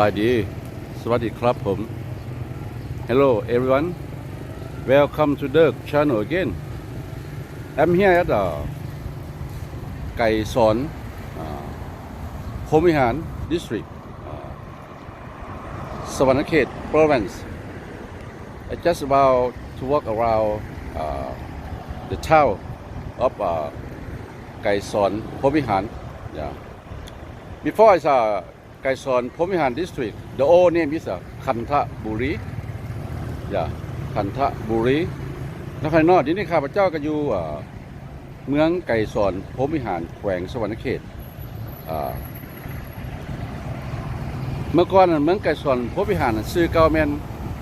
บายดี สวัสดีครับผม Hello everyone Welcome to the channel again I'm here at the ไก่สอนพรหมวิหาร district สวรรณเขต province I just about to walk around uh, the town of uh, ไก่สอนพรหมวิหาร yeah. Before I saw ไก่สอนพรมิหาร district the old name is uh, คันทบุรี yeah. คันทบุรีนครนอกที่นี่ข้าพเจ้าก็อยู่เมืองไก่สอนพรมิหารแขวงสวรรณเขต เมื่อก่อนเมืองไก่สอนพรมิหารซื้อเก่าแมน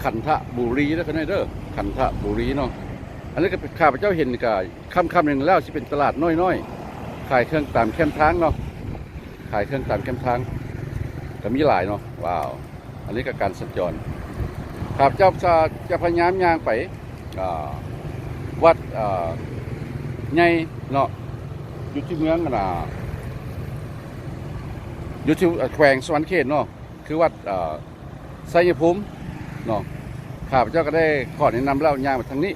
ขันทบุรีแล้วกันเด้อขันทบุรีเนาะอันนี้ก็ข้าพเจ้าเห็นก็ค่ำๆหนึ่งแล้วสิเป็นตลาดน้อยๆขายเครื่องตามแคมทางเนาะขายเครื่องตามแคมทาง ก็มีหลายเนาะว้าว อันนี้ก็การสัญจรครับเจ้าจะจะพยายามย่างไปวัดอ่าใหญ่เนาะอยู่ที่เมืองน่ะอยู่ที่แขวงสวรรณเขตเนาะคือวัดไสยภูมิเนาะข้าพเจ้าก็ได้ขอแนะนำเล่าย่างมาทางนี้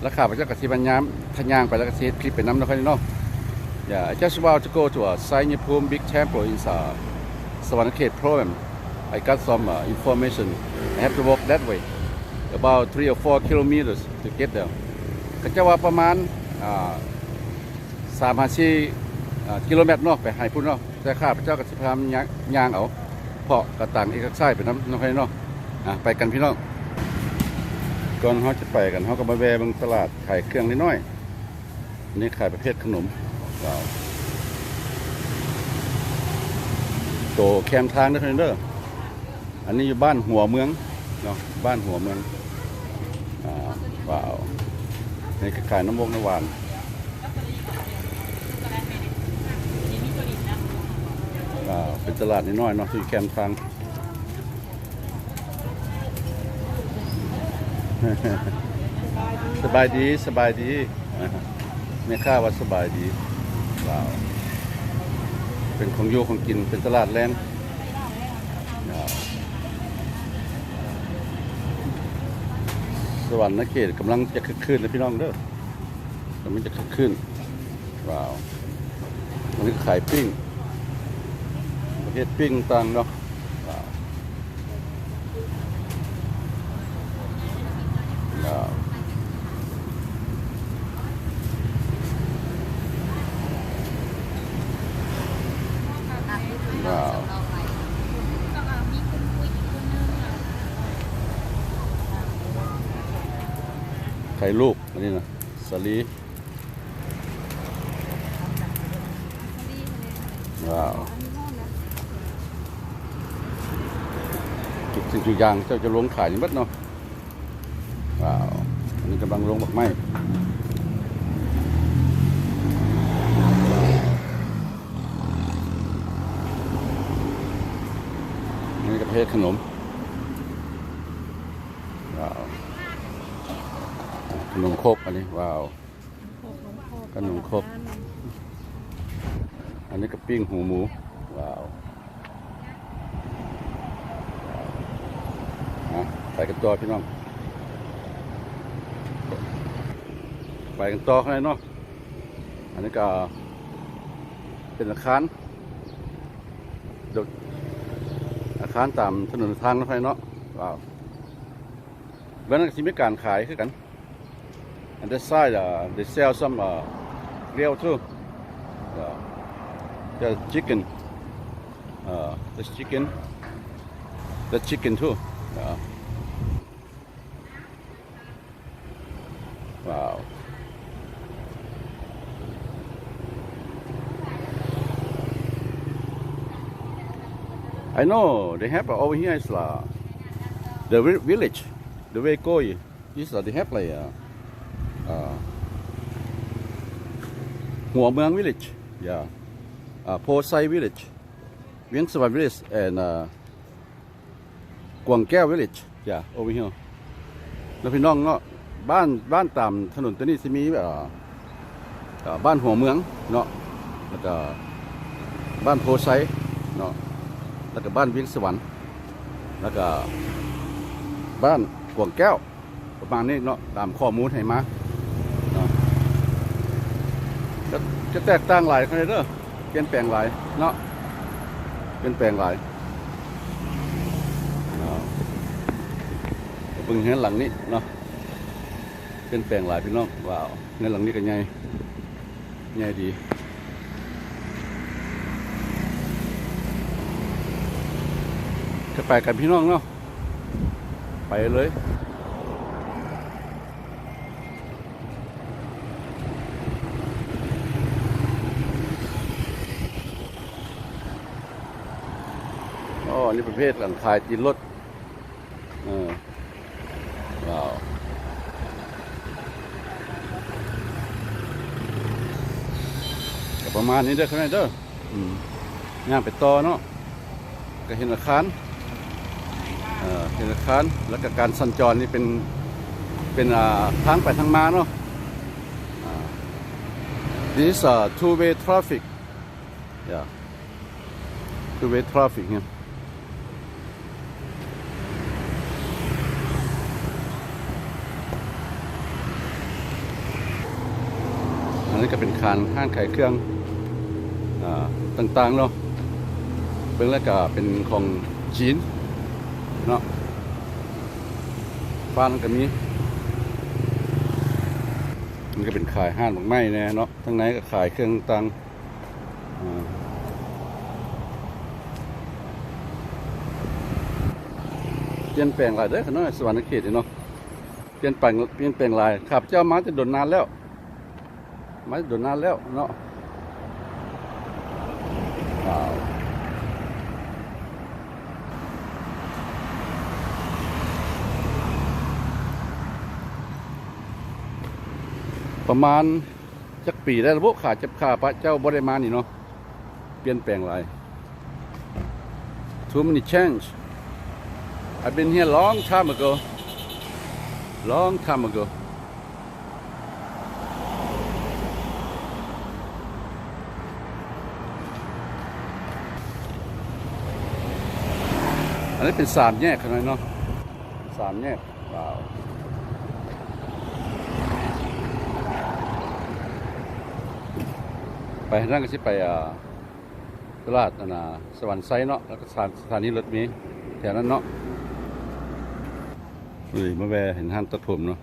แล้วข้าพเจ้าก็สิบัญญามทะยางไปแล้วก็สิเฮ็ดคลิปไปน้ำนะครับเนาะ Yeah, I just about to go to a Sanyapum big temple in uh, Savanakhet province. I got some uh, information. I have to walk that way, about three or four kilometers to get there. ก็จะว่าประมาณสามห้าสี่กิโลเมตรเนาะไปให้พุ่นเนาะแต่ข้าพเจ้าก็สิพยายามย่างย่างเอาเพาะกระต่างเอกไซไปน้ำน้องใครเนาะอะไปกันพี่น้องก่อนเขาจะไปกันเขาก็มาแวะบางตลาดขายเครื่องนิดหน่อยนนี่ขายประเภทขนมว้าว โตแคมทางนะครัเด้ออันนี้อยู่บ้านหัวเมืองเนาะบ้านหัวเมืองอ่าว้าวนี่ก็ขายน้ำมกน้ำหวานว้าเป็นตลาดน,น้อยๆเนาะที่แคมทางสบายดีสบายดีอ่าฮะไม่ค่าว่าสบายดีว้าว เป็นของโยของกินเป็นตลาดแรงสวรรค์นเขตกำลังจะคึกคืนนะพี่น้องเด้อกำลังจะคึกคืนว้าวอันนี้ขายปิ้งประเภทปิ้งต่างเนาะว้าวว้าวว้าวไข่ลูก อันนี้นะสาลีว้าวจุดสิ่งจุดยางเจ้าจะลงขายนี่บัดเนาะว้าว อันนี้กำลังลงบักไม้นนี้กระเพาะขนมว้าว ขนมครกอันนี้ว้าว ขนมครก อันนี้ก็ปิ้งหูหมู ว้าวไปกันต่อพี่น้อง ไปกันต่อข้างในเนาะ อันนี้ก็เป็นอาคารดี๋ยวอาคารตามถนนทางรถไฟเนาะว้าวเบื้องนั้นก็สิมีการขายคือกัน and this side uh, they sell some uh, grill too. Uh, the chicken. Uh, the chicken. The chicken too. Yeah. wow. I know they have uh, over here is uh, the vi- village. The way go is uh, they have like uh, uh, หัวเมือง village yeah uh, Po Sai village เวียงสวรรค์ village and uh, กวางแก้ว village yeah over here แล้วพี่น้องเนาะบ้านบ้านตามถนนตัวนี้จะมีบ้านหัวเมืองเนาะแล้วก็บ้านโพไซเนาะแล้วก็บ้านเวียงสวรรค์แล้วก็บ้านกวางแก้วประมาณนี้เนาะตามข้อมูลให้มา จะจะแตกต่างหลายกันเลยเด้อเปลี่ยนแปลงหลายเนาะเปลี่ยนแปลงหลายเนาะเบิ่งเงินหลังนี้เนาะเปลี่ยนแปลงหลายพี่น้องว้าวเงินหลังนี้ก็ใหญ่ใหญ่ดีจะไปกันพี่น้องเนาะไปเลย อ๋อนี่ประเภทหลังคายจีนรถเออว้าวก็ประมาณนี้เด้อครับเด้ออืมย่างไปต่อเนาะก็เห็นอาคารเอ่อเป็นอาคารแล้วก็การสัญจรนี่เป็นเป็นอ่าทางไปทางมาเนาะอ่า this is a two way traffic yeah two way traffic เนี่ย นี้ก็เป็นคานห้างขายเครื่องอต่างๆเนาะเบื้องแรกก็เป็นของจีนเนาะบ้านก็มีมันก็เป็นขายห้างดอกไม้แน่เนาะทั้งไหนก็ขายเครื่องต่างเปลี่ยนแปลงหลายเด้อขนาดสวรรค์เขตเนาะเปลี่ยนแปลงเปลี่ยนแปลงหลายข้าพเจ้ามาจะโดนนานแล้ว มาจะโดนนานแล้วเนาะว้าวประมาณจักปีได้ระบบขาดจับขาพระเจ้าบริมานี่เนาะเปลี่ยนแปลงหลาย too many change I've been here long time ago long time ago อันนี้เป็นสามแยกขนาดเนาะสามแยกว้าวไปนั่นก็สิไปอ่าตลาดนะสวรรค์ไซเนาะแล้วก็สถานสถานีรถมีแถวนั้นเนาะนี่มาแวะเห็นห้างตัดผมเนาะ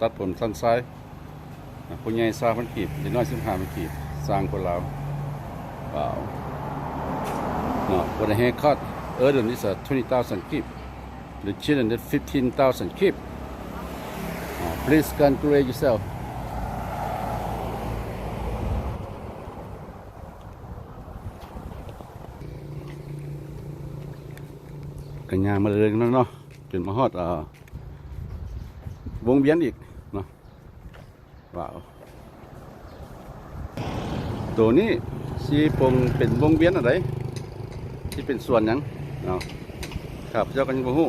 ตัดผมสั้นซ้ายอะผู้ใหญ่ซาพันกีบเด็กน้อยสิบห้าพันกีบสร้างคนลาวว้าเนาะ what a haircut Erdem is a 20,000 kip the children that 15,000 kip uh, please congratulate yourself กันยางมาเลยนั่นเนาะจนมาฮอดอ่าวงเวียนอีกเนาะว้าวตัวนี้สีปงเป็นวงเวียนอะไรที่เป็นส่วนยัง เนาะครับเจ้ากันยังบ่ฮู้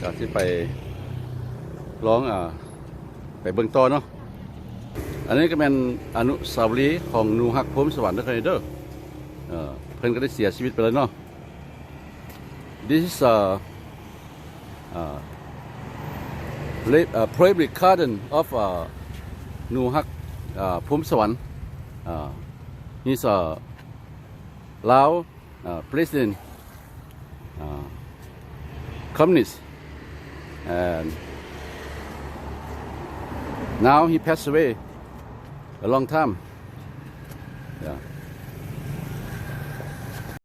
ก็สิไปร้องอ่าไปเบิ่งต่อเนาะอันนี้ก็เป็นอนุสาวรีย์ของหนูฮักพรหมสวรรค์นะครับเด้อเออเพิ่นก็ได้เสียชีวิตไปแล้วเนาะ This is a, uh, li- a private garden of uh, Nuhak uh, Phum Sawan. Uh, he's a Lao uh, president, uh, communist, and now he passed away a long time.